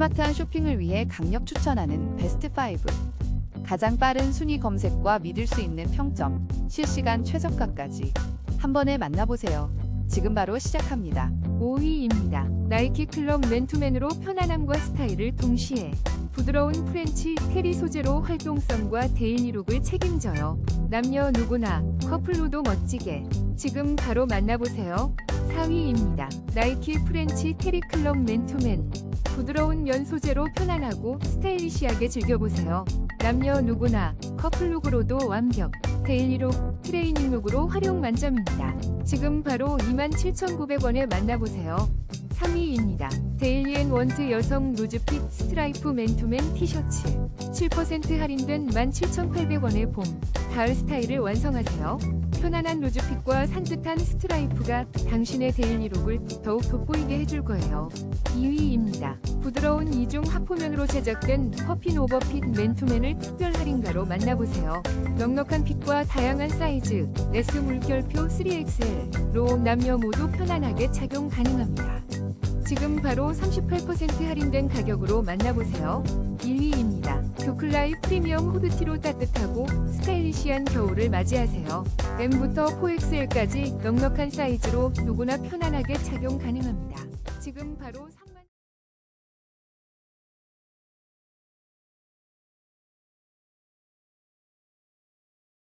스마트한 쇼핑을 위해 강력 추천하는 베스트 5. 가장 빠른 순위 검색과 믿을 수 있는 평점, 실시간 최저가까지 한 번에 만나보세요. 지금 바로 시작합니다. 5위입니다. 나이키 클럽 맨투맨으로 편안함과 스타일을 동시에 부드러운 프렌치 테리 소재로 활동성과 데일리룩을 책임져요. 남녀 누구나 커플로도 멋지게 지금 바로 만나보세요. 4위입니다. 나이키 프렌치 테리 클럽 맨투맨 부드러운 면 소재로 편안하고 스타일리시하게 즐겨보세요. 남녀 누구나 커플룩으로도 완벽 데일리룩 트레이닝룩으로 활용 만점입니다. 지금 바로 27,900원에 만나보세요. 3위입니다. 데일리앤 원트 여성 루즈핏 스트라이프 맨투맨 티셔츠 7% 할인된 17,800원의 봄, 가을 스타일을 완성하세요. 편안한 루즈핏과 산뜻한 스트라이프가 당신의 데일리룩을 더욱 돋보이게 해줄 거예요. 2위입니다. 부드러운 이중 하포면으로 제작된 퍼핀 오버핏 맨투맨을 특별 할인가로 만나보세요. 넉넉한 핏과 다양한 사이즈, 레스 물결표 3XL로 남녀 모두 편안하게 착용 가능합니다. 지금 바로 38% 할인된 가격으로 만나보세요. 1위입니다. 교클라이 프리미엄 후드티로 따뜻하고 스타일리시한 겨울을 맞이하세요. M부터 4XL까지 넉넉한 사이즈로 누구나 편안하게 착용 가능합니다. 지금 바로 3...